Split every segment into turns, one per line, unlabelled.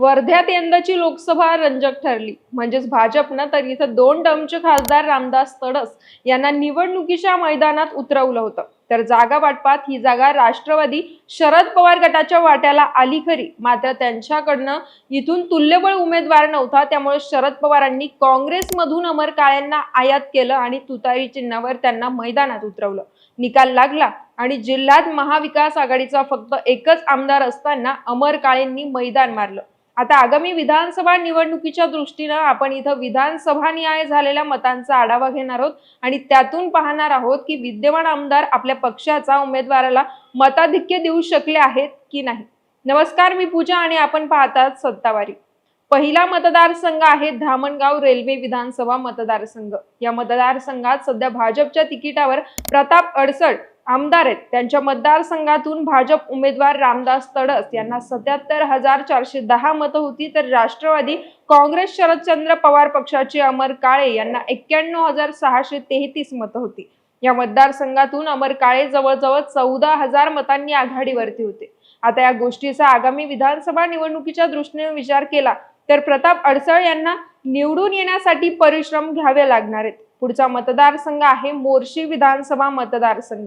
वर्ध्यात यंदाची लोकसभा रंजक ठरली. म्हणजेच भाजपनं तर इथं दोन टर्मचे खासदार रामदास तडस यांना निवडणुकीच्या मैदानात उतरवलं होतं. तर जागा वाटपात ही जागा राष्ट्रवादी शरद पवार गटाच्या वाट्याला आली खरी. मात्र त्यांच्याकडनं इथून तुल्यबळ उमेदवार नव्हता त्यामुळे शरद पवारांनी काँग्रेसमधून अमर काळेंना आयात केलं आणि तुतारी चिन्हावर त्यांना मैदानात उतरवलं. निकाल लागला आणि जिल्ह्यात महाविकास आघाडीचा फक्त एकच आमदार असताना अमर काळेंनी मैदान मारलं. आता आगामी विधानसभा निवडणुकीच्या दृष्टीनं आपण इथं विधानसभा न्याय झालेल्या मतांचा आढावा घेणार आहोत आणि त्यातून पाहणार आहोत की विद्यमान आमदार आपल्या पक्षाचा उमेदवाराला मताधिक्य देऊ शकले आहेत की नाही. नमस्कार मी पूजा आणि आपण पाहतात सत्तावारी. पहिला मतदारसंघ आहे धामणगाव रेल्वे विधानसभा मतदारसंघ. या मतदारसंघात सध्या भाजपच्या तिकिटावर प्रताप अडसड आमदार आहेत. त्यांच्या मतदारसंघातून भाजप उमेदवार रामदास तडस यांना सत्याहत्तर हजार चारशे दहा मतं होती तर राष्ट्रवादी काँग्रेस शरदचंद्र पवार पक्षाचे अमर काळे यांना एक्क्याण्णव हजार सहाशे तेहतीस मतं होती. या मतदारसंघातून अमर काळे जवळजवळ चौदा हजार मतांनी आघाडीवरती होते. आता या गोष्टीचा आगामी विधानसभा निवडणुकीच्या दृष्टीने विचार केला तर प्रताप अडसळ यांना निवडून येण्यासाठी परिश्रम घ्यावे लागणार आहेत. पुढचा मतदारसंघ आहे मोर्शी विधानसभा मतदारसंघ.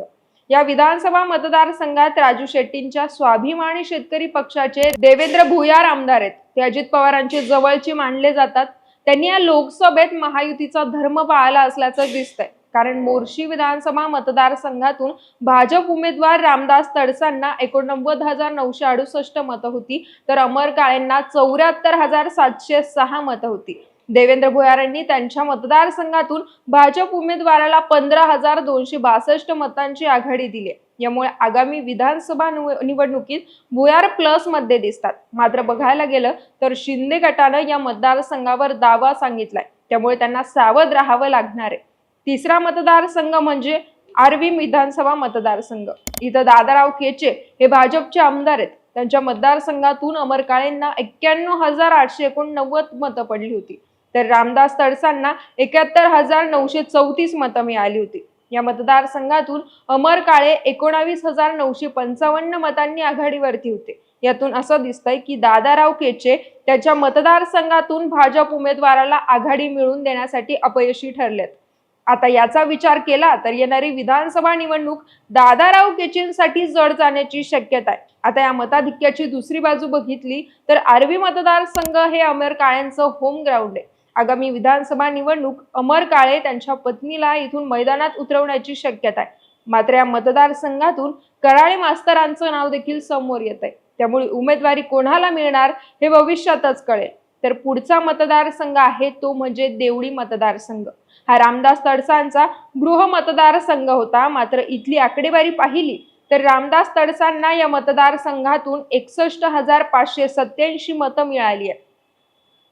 या विधानसभा मतदारसंघात राजू शेट्टींच्या स्वाभिमानी शेतकरी पक्षाचे देवेंद्र भुयार आमदार आहेत. ते अजित पवारांचे जवळचे मानले जातात. त्यांनी या लोकसभेत महायुतीचा धर्म पाळला असल्याचं दिसतंय. कारण मोर्शी विधानसभा मतदारसंघातून भाजप उमेदवार रामदास तडसांना एकोणनव्वद हजार नऊशे अडुसष्ट मतं होती तर अमर काळेंना चौऱ्याहत्तर हजार सातशे सहा मतं होती. देवेंद्र भुयारांनी त्यांच्या मतदारसंघातून भाजप उमेदवाराला पंधरा हजार दोनशे बासष्ट मतांची आघाडी दिली. यामुळे आगामी विधानसभा निव- निवडणुकीत भुयार प्लसमध्ये दिसतात. मात्र बघायला गेलं तर शिंदे गटानं या मतदारसंघावर दावा सांगितलाय. त्यामुळे त्यांना सावध राहावं लागणार आहे. तिसरा मतदारसंघ म्हणजे आर्वी विधानसभा मतदारसंघ. इथं दादाराव केचे हे भाजपचे आमदार आहेत. त्यांच्या मतदारसंघातून अमर काळेंना एक्क्याण्णव हजार आठशे एकोणनव्वद मतं पडली होती. तर रामदास तडसांना एकाहत्तर हजार नऊशे चौतीस मतं मिळाली होती. या मतदारसंघातून अमर काळे एकोणावीस हजार नऊशे पंचावन्न मतांनी आघाडीवरती होते. यातून असं दिसतंय की दादाराव केचे त्याच्या मतदारसंघातून भाजप उमेदवाराला आघाडी मिळवून देण्यासाठी अपयशी ठरलेत. आता याचा विचार केला तर येणारी विधानसभा निवडणूक दादाराव केचेंसाठी जड जाण्याची शक्यता आहे. आता या मताधिक्याची दुसरी बाजू बघितली तर आर्वी मतदारसंघ हे अमर काळ्यांचं होम ग्राउंड आहे. आगामी विधानसभा निवडणूक अमर काळे त्यांच्या पत्नीला इथून मैदानात उतरवण्याची शक्यता आहे. मात्र या मतदारसंघातून कराळे मास्तरांचं नाव देखील समोर येत आहे. त्यामुळे उमेदवारी कोणाला मिळणार हे भविष्यातच कळेल. तर पुढचा मतदारसंघ आहे तो म्हणजे देवळी मतदारसंघ. हा रामदास तडसांचा गृह मतदारसंघ होता. मात्र इथली आकडेवारी पाहिली तर रामदास तडसांना या मतदारसंघातून एकसष्ट हजार पाचशे सत्याऐंशी मतं मिळाली आहेत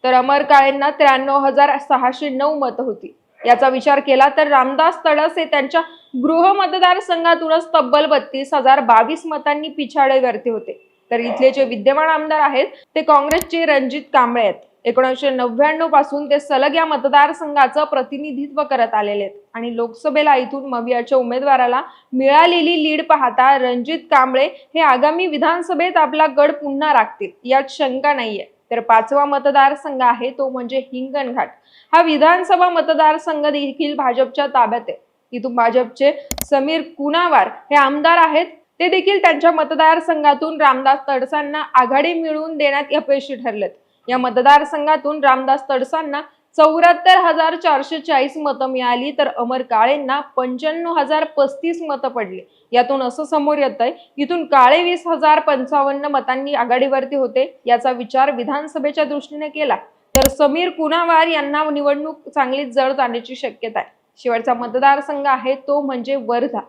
तर अमर काळेंना त्र्याण्णव हजार सहाशे नऊ मतं होती. याचा विचार केला तर रामदास तडस हे त्यांच्या गृह मतदारसंघातूनच तब्बल बत्तीस हजार बावीस मतांनी पिछाडेवरती होते. तर इथले जे विद्यमान आमदार आहेत ते काँग्रेसचे रणजित कांबळे आहेत. एकोणीसशे नव्याण्णवपासून ते सलग या मतदारसंघाचं प्रतिनिधित्व करत आलेले आहेत. आणि लोकसभेला इथून मवियाच्या उमेदवाराला मिळालेली लीड पाहता रणजित कांबळे हे आगामी विधानसभेत आपला गड पुन्हा राखतील यात शंका नाहीये. तर पाचवा मतदारसंघ आहे तो म्हणजे हिंगणघाट. हा विधानसभा मतदारसंघ देखील भाजपच्या ताब्यात आहे. इथून भाजपचे समीर कुनावार हे आमदार आहेत. ते देखील त्यांच्या मतदारसंघातून रामदास तडसांना आघाडी मिळवून देण्यात अपयशी ठरलेत. या मतदारसंघातून रामदास तडसांना चौऱ्याहत्तर हजार चारशे चाळीस मतं मिळाली तर अमर काळेंना पंच्याण्णव हजार पस्तीस मतं पडली. यातून असं समोर येत आहे इथून काळे वीस हजार पंचावन्न मतांनी आघाडीवरती होते याचा विचार विधानसभेच्या दृष्टीने केला. तर समीर कुनावार यांना निवडणूक चांगलीच जड जाण्याची शक्यता आहे. शेवटचा मतदारसंघ आहे तो म्हणजे वर्धा.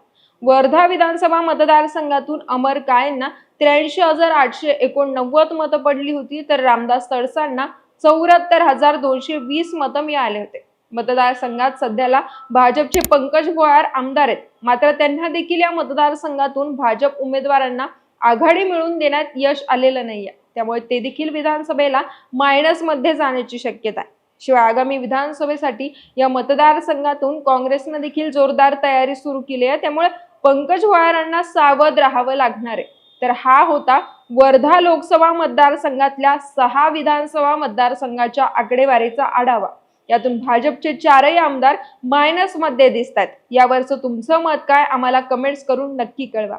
वर्धा विधानसभा मतदारसंघातून अमर काळेंना त्र्याऐंशी हजार आठशे एकोणनव्वद मतं पडली होती तर रामदास तडसांना चौऱ्याहत्तर हजार दोनशे वीस मतं मिळाले होते. मतदारसंघात सध्याला भाजपचे पंकज भोयार आमदार आहेत. मात्र त्यांना देखील या मतदारसंघातून भाजप उमेदवारांना आघाडी मिळवून देण्यात यश आलेलं नाहीये. त्यामुळे ते देखील विधानसभेला मायनसमध्ये जाण्याची शक्यता आहे. शिवाय आगामी विधानसभेसाठी या मतदारसंघातून काँग्रेसनं देखील जोरदार तयारी सुरू केली आहे. त्यामुळे पंकज भोयारांना सावध राहावं लागणार आहे. तर हा होता वर्धा लोकसभा मतदारसंघातल्या सहा विधानसभा मतदारसंघाच्या आकडेवारीचा आढावा. यातून भाजपचे चारही आमदार मायनसमध्ये दिसतात यावरचं तुमचं मत काय? आम्हाला कमेंट्स करून नक्की कळवा.